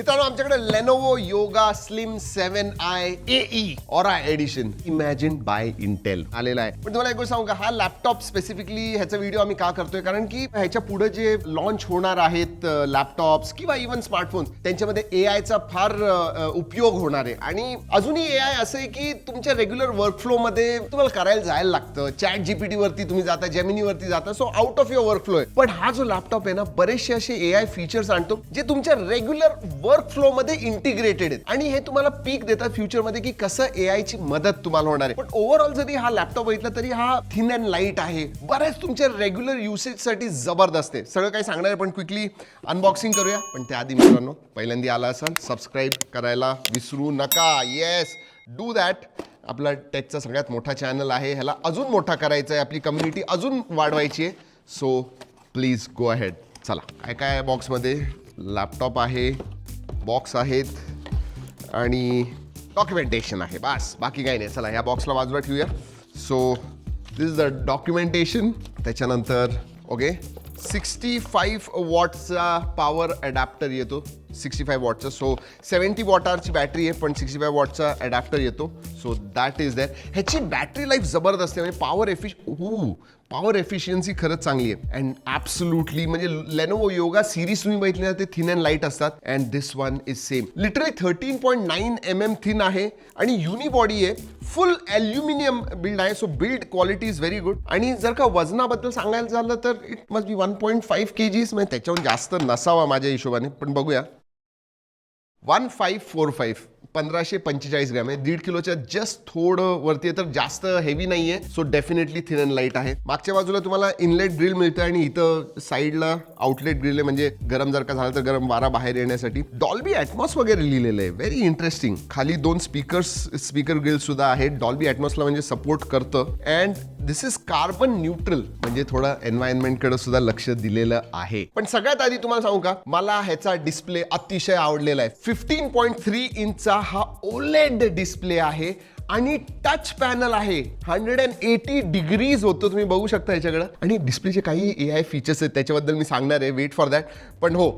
मित्रांनो आमच्याकडे Lenovo Yoga slim seven I A aura edition imagine by Intel आलेला आहे. पण तुम्हाला एक गोष्ट सांगू का? हा लॅपटॉप स्पेसिफिकली ह्याचा व्हिडिओ आम्ही का करतोय? कारण की ह्याच्या पुढे जे लॉन्च होणार आहेत लॅपटॉप्स किंवा इव्हन स्मार्टफोन त्यांच्यामध्ये ए आयचा फार उपयोग होणार आहे. आणि अजूनही ए आय असं आहे की तुमच्या रेग्युलर वर्कफ्लो मध्ये तुम्हाला करायला जायला लागतं. चॅट जीपीटी वरती तुम्ही जाता जेमिनी वरती जाता. So out of your workflow आहे. पण हा जो लॅपटॉप आहे ना बरेचसे असे ए आय फीचर्स आणतो जे तुमच्या रेग्युलर वर्कफ्लो मध्ये इंटिग्रेटेड आहेत. आणि हे तुम्हाला पीक देतात फ्युचरमध्ये की कसं ए ची मदत तुम्हाला होणार आहे. पण ओव्हरऑल जरी हा लॅपटॉप बघितला तरी हा थिन अँड लाइट आहे. बऱ्याच तुमच्या रेग्युलर युसेजसाठी जबरदस्त आहे. सगळं काही सांगणार आहे पण क्विकली अनबॉक्सिंग करूया. पण त्याआधी मित्रांनो पहिल्यांदा आला असाल सबस्क्राईब करायला विसरू नका. येस डू दॅट आपला टेकचा सगळ्यात मोठा चॅनल आहे. ह्याला अजून मोठा करायचा आहे आपली कम्युनिटी अजून वाढवायची आहे. सो प्लीज गो अहेड चला काय काय आहे बॉक्समध्ये लॅपटॉप आहे? बॉक्स आहेत आणि डॉक्युमेंटेशन आहे. बस बाकी काही नाही. चला ह्या बॉक्सला बाजूला ठेवूया. So this is the documentation त्याच्यानंतर ओके सिक्स्टी फाईव्ह वॉटचा पॉवर अडॅप्टर येतो. सिक्स्टी फाईव्ह वॉटचा सो सेवन्टी वॉटारची बॅटरी आहे पण सिक्स्टी फाईव्ह वॉटचा अडॅप्टर येतो. सो दॅट इज दॅट ह्याची बॅटरी लाईफ जबरदस्त आहे. म्हणजे पॉवर एफिश हू पॉवर एफिशियन्सी खरंच चांगली आहे. अँड ॲब्सोल्युटली म्हणजे लेनोवो योगा सिरीज तुम्ही बघितली ना ते थिन अँड लाइट असतात. And this one is same literally thirteen point nine M M thin आहे. आणि युनिबॉडी आहे. फुल ॲल्युमिनियम बिल्ड आहे. So build quality is very good आणि जर का वजनाबद्दल सांगायला झालं तर it must be one point five K Gs म्हणजे त्याच्याहून जास्त नसावा माझ्या हिशोबाने. पण बघूया. वन फाईव्ह फोर फाईव्ह पंधराशे पंचेचाळीस ग्रॅम आहे. दीड किलोच्या जस्ट थोडं वरती आहे तर जास्त हेवी नाही आहे so definitely thin and light आहे. मागच्या बाजूला तुम्हाला इनलेट ग्रिल मिळतं आणि इथं साईडला आउटलेट ग्रिल आहे. म्हणजे गरम जर का झालं तर गरम वारा बाहेर येण्यासाठी. डॉल्बी ॲटमॉस वगैरे लिहिलेलं आहे. व्हेरी इंटरेस्टिंग खाली दोन स्पीकर्स स्पीकर ग्रिल सुद्धा आहेत. डॉल्बी ॲटमॉसला म्हणजे सपोर्ट करतं. And this is carbon neutral म्हणजे थोडं एन्व्हायरमेंटकडे सुद्धा लक्ष दिलेलं आहे. पण सगळ्यात आधी तुम्हाला सांगू का? मला ह्याचा डिस्प्ले अतिशय आवडलेला आहे. फिफ्टीन पॉईंट थ्री इंचचा हा ओलेड डिस्प्ले आहे. आणि टच पॅनल आहे. हंड्रेड अँड एटी डिग्रीज होतो तुम्ही बघू शकता याच्याकडे आणि डिस्प्लेचे काही ए आय फीचर्स आहेत त्याच्याबद्दल मी सांगणार आहे वेट फॉर दॅट पण हो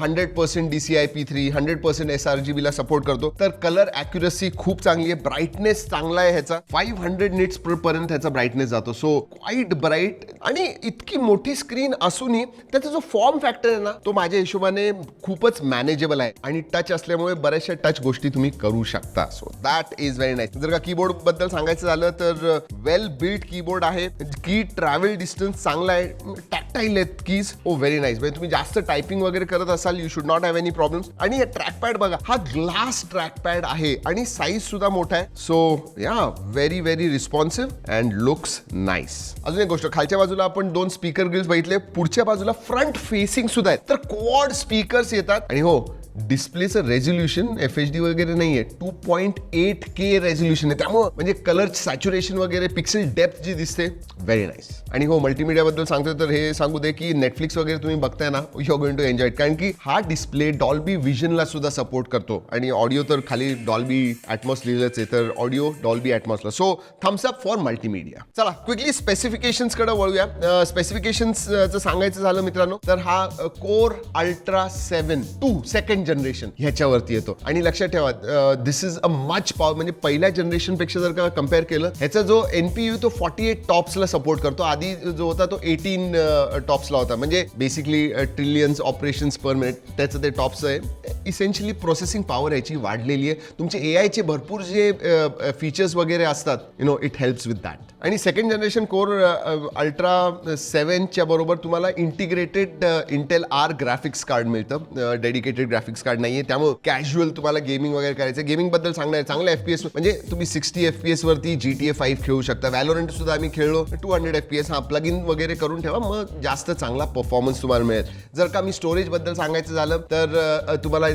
hundred percent D C I P three hundred percent S R G बीला सपोर्ट करतो. तर कलर ॲक्युरसी खूप चांगली आहे ब्राईटनेस चांगला आहे ह्याचा. फाईव्ह हंड्रेड निट्स पर्यंत ह्याचा ब्राईटनेस जातो. सो क्वाईट ब्राईट आणि इतकी मोठी स्क्रीन असूनही त्याचा जो फॉर्म फॅक्टर आहे ना तो माझ्या हिशोबाने खूपच मॅनेजेबल आहे. आणि टच असल्यामुळे बऱ्याचशा टच गोष्टी तुम्ही करू शकता. So that is very nice जर बघा कीबोर्डबद्दल सांगायचं झालं तर वेल बिल्ड कीबोर्ड आहे. की ट्रॅव्हल डिस्टन्स चांगला आहे. टॅक्टाईल आहेत कीज ओ व्हेरी नाईस म्हणजे तुम्ही जास्त टायपिंग वगैरे करत असाल you should not have any problems आणि हे बघा हा ग्लास ट्रॅकपॅड आहे आणि साईज सुद्धा मोठा आहे. So yeah very very responsive and looks nice अजून एक गोष्ट खालच्या बाजूला आपण दोन स्पीकर ग्रिल्स बघितले. पुढच्या बाजूला फ्रंट फेसिंग सुद्धा आहेत. तर क्वाड स्पीकर्स येतात. आणि हो डिस्प्लेचं रेझोल्युशन एफ एच डी वगैरे नाही आहे two point eight K resolution आहे. त्यामुळं म्हणजे कलर सॅच्युरेशन वगैरे पिक्सेल डेप्थ जी दिसते व्हेरी नाईस आणि हो मल्टीमीडियाबद्दल सांगतो तर हे सांगू दे की नेटफ्लिक्स वगैरे तुम्ही बघताय ना यू गोइंग टू एन्जॉय कारण की हा डिस्प्ले डॉल्बी विजनला सुद्धा सपोर्ट करतो. आणि ऑडिओ तर खाली डॉल्बी ॲटमॉस लिहिलंच आहे तर audio Dolby ॲटमॉसला so thumbs up for multimedia चला क्विकली स्पेसिफिकेशन्सकडे वळूया. स्पेसिफिकेशन्सचं सांगायचं झालं मित्रांनो तर हा core ultra seven two second generation ह्याच्यावरती येतो. आणि लक्षात ठेवा this is a much power म्हणजे पहिल्या जनरेशनपेक्षा जर का कंपेअर केलं ह्याचा जो एनपीयू तो फॉर्टी एट टॉप्सला सपोर्ट करतो. आधी जो होता तो एटीन टॉप्सला होता. म्हणजे basically trillions operations per minute त्याचं ते टॉप्स आहे. इसेन्शियली प्रोसेसिंग पॉवर याची वाढलेली आहे. तुमचे ए आयचे भरपूर जे फीचर्स वगैरे असतात you know it helps with that आणि सेकंड जनरेशन कोर अल्ट्रा सेवनच्या बरोबर तुम्हाला integrated Intel Arc graphics card मिळतं डेडिकेटेड ग्राफिक्स कार्ड नाही आहे त्यामुळे कॅज्युअल तुम्हाला गेमिंग वगैरे करायचं गेमिंगबद्दल सांगणार चांगलं एफ पी एस म्हणजे तुम्ही सिक्स्टी एफ पी एस वरती जी टी ए फाईव्ह खेळू शकता. व्हॅलोरंट सुद्धा आम्ही खेळलो. Two hundred F P S हा प्लग इन वगैरे करून ठेवा. मग जास्त चांगला परफॉर्मन्स तुम्हाला मिळेल. जर का मी स्टोरेजबद्दल सांगायचं झालं तर तुम्हाला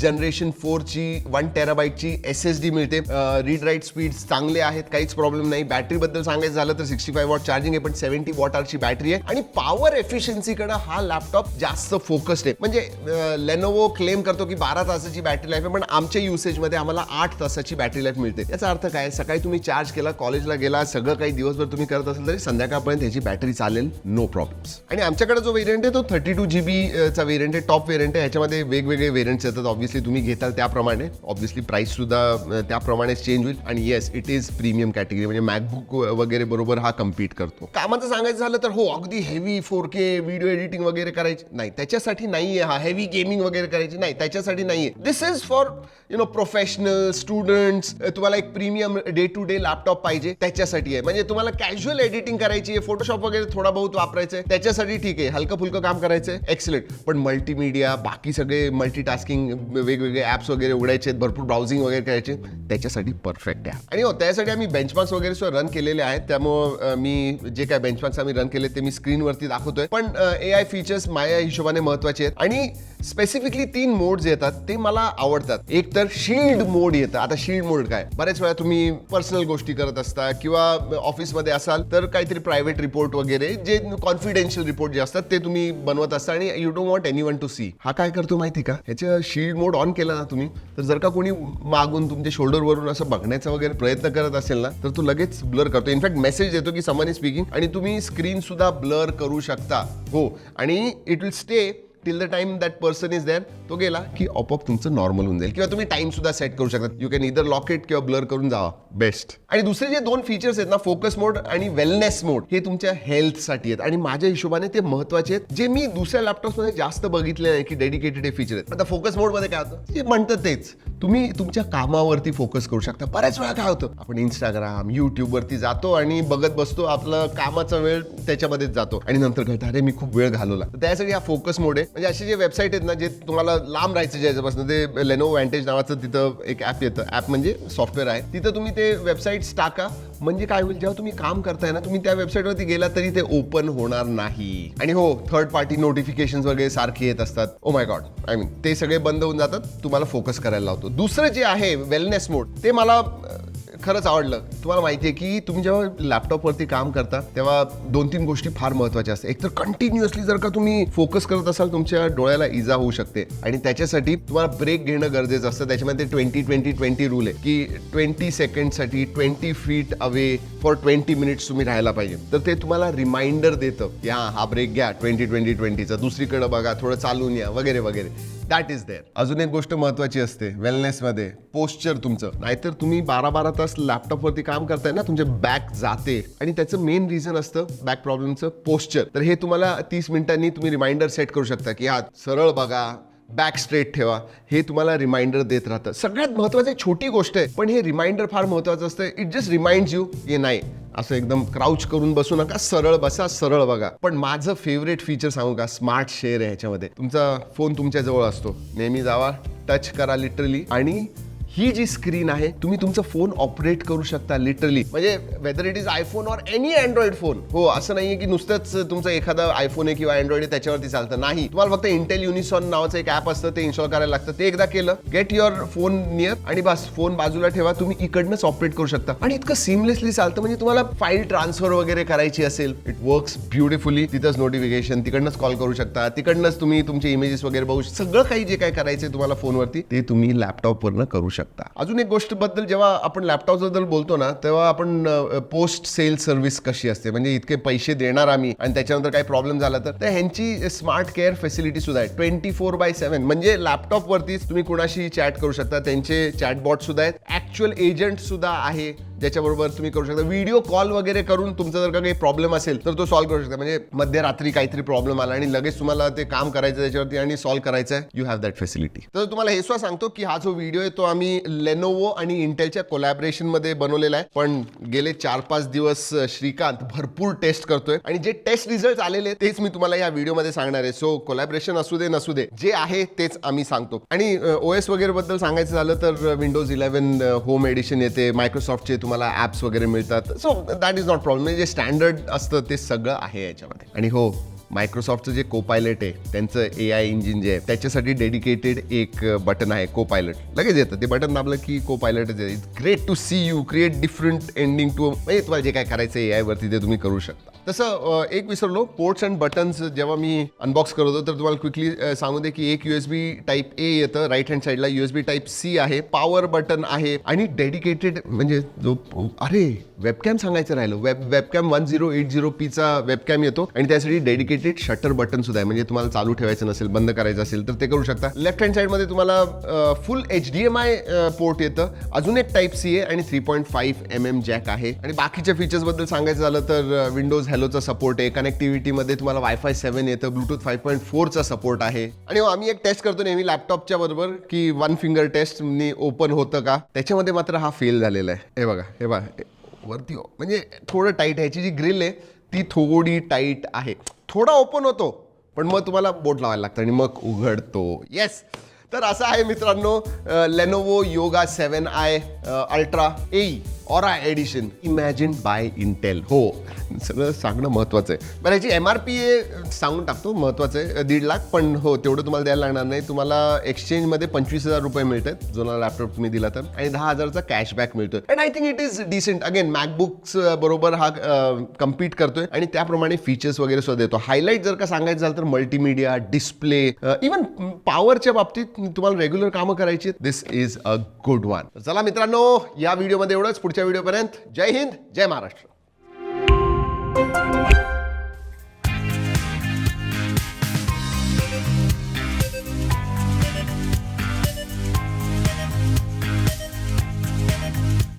जनरेशन फोरची वन टेराबाईटची एस एस डी मिळते. रीड राईट स्पीड चांगले आहेत. काहीच प्रॉब्लेम नाही. बॅटरी बद्दल सांगायचं झालं तर सिक्स्टी फाय वॉट चार्जिंग आहे पण सेव्हन्टी वॉट आरची बॅटरी आहे. आणि पॉवर एफिशियन्सीकडे हा लॅपटॉप जास्त फोकस्ड आहे. म्हणजे लेनोवो क्लेम क्लेम करतो की बारा तासाची बॅटरी लाईफ आहे पण आमच्या युसेजमध्ये आम्हाला आठ तासाची बॅटरी लाईफ मिळते. याचा अर्थ काय? सकाळी तुम्ही चार्ज केला कॉलेजला गेला सगळं काही दिवसभर तुम्ही करत असाल तरी संध्याकाळपर्यंत ह्याची बॅटरी चालेल नो प्रॉब्लेम्स आणि आमच्याकडे जो वेरियंट आहे तो थर्टी टू जी बी चा वेरियंट आहे टॉप वेरियंट आहे. ह्याच्यामध्ये वेगवेगळे वेरियंट्स येतात. ऑब्व्हियसली तुम्ही घेताल त्याप्रमाणे. ऑब्व्हियसली प्राईस सुद्धा त्याप्रमाणे त्याप्रमाणेच चेंज होईल. आणि yes it is premium category म्हणजे मॅकबुक वगैरे बरोबर हा कम्पीट करतो. कामाचं सांगायचं झालं तर हो अगदी heavy four K video editing वगैरे करायची. नाही त्याच्यासाठी नाही आहे हा. हेवी गेमिंग वगैरे करायची. नाही त्याच्यासाठी नाही आहे this is for you know professional students तुम्हाला एक premium day to day laptop पाहिजे त्याच्यासाठी आहे. म्हणजे तुम्हाला कॅज्युअल एडिटिंग करायची आहे फोटोशॉप वगैरे थोडा बहुत वापरायचं आहे त्याच्यासाठी ठीक आहे. हलकं फुलकं काम करायचं आहे एक्सलेंट पण मल्टीमीडिया बाकी सगळे मल्टीटास्किंग वेगवेगळे ॲप्स वगैरे उघडायचे आहेत भरपूर ब्राउझिंग वगैरे करायचे त्याच्यासाठी परफेक्ट आहे. आणि हो त्यासाठी आम्ही बेंचमार्क्स वगैरे सुद्धा रन केलेले आहेत. त्यामुळं मी जे काय बेंचमार्क्स आम्ही रन केले ते मी स्क्रीनवरती दाखवतोय. पण ए आय फीचर्स माझ्या हिशोबाने महत्त्वाचे आहेत. आणि स्पेसिफिकली तीन मोड्स येतात ते मला आवडतात. एक तर शिल्ड मोड येतं. आता शिल्ड मोड काय? बऱ्याच वेळा तुम्ही पर्सनल गोष्टी करत असता किंवा ऑफिसमध्ये असाल तर काहीतरी प्रायव्हेट रिपोर्ट वगैरे जे कॉन्फिडेन्शियल रिपोर्ट जे असतात ते तुम्ही बनवत असता आणि you don't want anyone to see हा काय करतो माहिती का? ह्याच्या शिल्ड मोड ऑन केला ना तुम्ही तर जर का कोणी मागून तुमच्या शोल्डरवरून असं बघण्याचा वगैरे प्रयत्न करत असेल ना तर तो लगेच ब्लर करतो. इनफॅक्ट मेसेज देतो की समन इज स्पीकिंग आणि तुम्ही स्क्रीन सुद्धा ब्लर करू शकता. हो. आणि it will stay till the time that person is there तो गेला की ऑपअप तुमचं नॉर्मल होऊन जाईल. किंवा तुम्ही टाइम सुद्धा सेट करू शकता. You can either lock it किंवा ब्लर करून जावा. बेस्ट आणि दुसरे जे दोन फीचर्स आहेत ना फोकस मोड आणि वेलनेस मोड हे तुमच्या हेल्थसाठी आहेत. आणि माझ्या हिशोबाने ते महत्त्वाचे आहेत. जे मी दुसऱ्या लॅपटॉपमध्ये जास्त बघितले नाही की डेडिकेटेड हे फीचर आहेत. आता फोकस मोडमध्ये काय होतं? जे म्हणतं तेच. तुम्ही तुमच्या कामावरती फोकस करू शकता. बऱ्याच वेळा काय होतं? आपण इंस्टाग्राम युट्यूबवरती जातो आणि बघत बसतो. आपलं कामाचा वेळ त्याच्यामध्येच जातो. आणि नंतर कळतं अरे मी खूप वेळ घालवला. तर त्यासाठी हा फोकस मोड आहे. म्हणजे असे जे वेबसाईट आहेत ना जे तुम्हाला लांब राहायचं ज्याच्यापासून ते लेनो वॅन्टेज नावाचं तिथं एक ॲप येतं. ॲप म्हणजे सॉफ्टवेअर आहे. तिथं तुम्ही ते वेबसाईट्स टाका. म्हणजे काय होईल जेव्हा तुम्ही काम करताय ना तुम्ही त्या वेबसाईटवरती गेला तरी ते ओपन होणार नाही. आणि हो थर्ड पार्टी नोटिफिकेशन वगैरे सारखे येत असतात. Oh my God I mean ते सगळे बंद होऊन जातात. तुम्हाला फोकस करायला लावतो. दुसरं जे आहे वेलनेस मोड ते मला खरंच आवडलं. तुम्हाला माहिती आहे की तुम्ही जेव्हा लॅपटॉपवरती काम करता तेव्हा दोन तीन गोष्टी फार महत्त्वाच्या असतात. एक तर कंटिन्युअसली जर का तुम्ही फोकस करत असाल तुमच्या डोळ्याला इजा होऊ शकते. आणि त्याच्यासाठी तुम्हाला ब्रेक घेणं गरजेचं असतं. त्याच्यामध्ये ट्वेंटी ट्वेंटी ट्वेंटी रूल आहे की twenty सेकंडसाठी twenty feet away for twenty minutes तुम्ही राहायला पाहिजे. तर ते तुम्हाला रिमाइंडर देतं की हां हा ब्रेक घ्या ट्वेंटी ट्वेंटी ट्वेंटीचा दुसरीकडे बघा थोडं चालून या वगैरे वगैरे. दॅट इज देअर अजून एक गोष्ट महत्वाची असते वेलनेसमध्ये पोस्चर तुमचं. नाहीतर तुम्ही बारा बारा तास लॅपटॉपवरती काम करताय ना तुमचे बॅक जाते. आणि त्याचं मेन रिझन असतं बॅक प्रॉब्लेमचं पोस्चर तर हे तुम्हाला तीस मिनिटांनी तुम्ही रिमाइंडर सेट करू शकता की हा सरळ बघा बॅक स्ट्रेट ठेवा. हे तुम्हाला रिमाइंडर देत राहतं. सगळ्यात महत्वाची छोटी गोष्ट आहे पण हे रिमाइंडर फार महत्वाचं असतं. इट जस्ट रिमाइंड यू हे नाही. असं एकदम क्राउच करून बसू नका सरळ बसा सरळ बघा. पण माझं फेवरेट फीचर सांगू का? स्मार्ट शेअर आहे ह्याच्यामध्ये. तुमचा फोन तुमच्या जवळ असतो. नेहमी जावा टच करा लिटरली आणि ही जी स्क्रीन आहे तुम्ही तुमचा फोन ऑपरेट करू शकता लिटरली म्हणजे whether it is iPhone or any Android phone हो असं नाहीये की नुसतंच तुमचं एखादा आयफोन आहे किंवा अँड्रॉइड आहे त्याच्यावरती चालतं. नाही. तुम्हाला फक्त इंटेल युनिसॉन नावाचं एक ॲप असतं ते इन्स्टॉल करायला लागतं. ते एकदा केलं गेट युअर फोन नियर आणि बस फोन बाजूला ठेवा तुम्ही इकडनंच ऑपरेट करू शकता. आणि इतकं सिमलेसली चालतं म्हणजे तुम्हाला फाईल ट्रान्सफर वगैरे करायची असेल इट वर्क्स ब्युटिफुली तिथंच नोटिफिकेशन तिकडनंच कॉल करू शकता तिकडनंच तुम्ही तुमचे इमेजेस वगैरे बघू सगळं काही जे काय करायचं तुम्हाला फोनवरती ते तुम्ही लॅपटॉपवरनं करू शकता. अजून एक गोष्टबद्दल जेव्हा आपण लॅपटॉपबद्दल बोलतो ना तेव्हा आपण पोस्ट सेल सर्व्हिस कशी असते? म्हणजे इतके पैसे देणार आम्ही आणि त्याच्यानंतर काही प्रॉब्लेम झाला तर? ह्यांची स्मार्ट केअर फॅसिलिटी सुद्धा आहे. ट्वेंटी फोर बाय सेव्हन म्हणजे लॅपटॉपवरतीच तुम्ही कुणाशी चॅट करू शकता. त्यांचे चॅटबॉट सुद्धा आहेत. ॲक्च्युअल एजंट सुद्धा आहे. ज्याच्याबरोबर तुम्ही करू शकता. व्हिडिओ कॉल वगैरे करून तुमचा जर का काही प्रॉब्लेम असेल तर तो सॉल्व्ह करू शकता. म्हणजे मध्यरात्री काहीतरी प्रॉब्लेम आला आणि लगेच तुम्हाला ते काम करायचं त्याच्यावरती आणि सॉल्व्ह करायचं आहे. यू हॅव दॅट फॅसिलिटी तर तुम्हाला हे सुद्धा सांगतो की हा जो व्हिडिओ आहे तो आम्ही लेनोवो आणि इंटेलच्या कोलॅबरेशनमध्ये बनवलेला आहे. पण गेले चार पाच दिवस श्रीकांत भरपूर टेस्ट करतोय. आणि जे टेस्ट रिझल्ट आलेले तेच मी तुम्हाला या व्हिडिओमध्ये सांगणार आहे. सो कोलॅबरेशन असू दे नसू दे जे आहे तेच आम्ही सांगतो. आणि ओ एस वगैरे बद्दल सांगायचं झालं तर विंडोज इलेव्हन होम एडिशन येते मायक्रोसॉफ्टचे तुम्हाला ॲप्स वगैरे मिळतात. So that is not problem म्हणजे जे स्टँडर्ड असतं ते सगळं आहे याच्यामध्ये. आणि हो मायक्रोसॉफ्टचं जे को पायलट आहे त्यांचं ए आय इंजिन जे आहे त्याच्यासाठी डेडिकेटेड एक बटन आहे को पायलट लगेच येतं. ते बटन दाबलं की को पायलटच it's great to see you create different ending to म्हणजे तुम्हाला जे काय करायचं ए आय वरती ते तुम्ही करू शकता. तसं एक विसरलो पोर्ट्स अँड बटन्स जेव्हा मी अनबॉक्स करत होतो तर तुम्हाला क्विकली सांगू दे की एक युएसबी टाईप ए येतं राईट हँड साईडला युएसबी टाईप सी आहे पॉवर बटन आहे आणि डेडिकेटेड म्हणजे जो अरे वेबकॅम सांगायचं राहिलं. Web webcam one zero eight zero पीचा वेबकॅम येतो आणि त्यासाठी डेडिकेटेड शटर बटन सुद्धा आहे. म्हणजे तुम्हाला चालू ठेवायचं नसेल बंद करायचं असेल तर ते करू शकता. लेफ्ट हँड साईडमध्ये तुम्हाला full H D M I port येतं. अजून एक टाईप सी आहे आणि three point five M M jack आहे. आणि बाकीच्या फीचर्सबद्दल सांगायचं झालं तर विंडोज हॅलोचा सपोर्ट आहे. कनेक्टिव्हिटीमध्ये तुम्हाला वायफाय सेव्हन येतं ब्लूटूथ फाय पॉईंट फोरचा सपोर्ट आहे. आणि हो, आम्ही एक टेस्ट करतो नेहमी लॅपटॉपच्या बरोबर की वन फिंगर टेस्टनी ओपन होतं का? त्याच्यामध्ये मात्र हा फेल झालेला आहे. हे बघा हे बघा. वरती हो. म्हणजे थोडं टाईट आहे. ह्याची जी ग्रिल आहे ती थोडी टाईट आहे. थोडा ओपन होतो पण मग तुम्हाला बोट लावायला लागतं आणि मग उघडतो. येस तर असं आहे मित्रांनो Lenovo Yoga seven I ultra A aura edition imagine by Intel हो सगळं सांगणं महत्त्वाचं आहे. बरं याची एम आर पी ए सांगून टाकतो महत्त्वाचं आहे. दीड लाख पण हो तेवढं तुम्हाला द्यायला लागणार नाही. तुम्हाला एक्सचेंजमध्ये पंचवीस हजार रुपये मिळतात जुना लॅपटॉप तुम्ही दिला तर. आणि दहा हजारचा कॅशबॅक मिळतो and I think it is decent again MacBooks बरोबर हा कम्पीट करतोय. आणि त्याप्रमाणे फीचर्स वगैरे सुद्धा देतो. हायलाईट जर का सांगायचं झालं तर मल्टीमीडिया डिस्प्ले इवन पॉवरच्या बाबतीत तुम्हाला रेग्युलर कामं करायची this is a good one चला मित्रांनो या व्हिडिओमध्ये एवढंच. पुढच्या व्हिडिओपर्यंत जय हिंद जय महाराष्ट्र.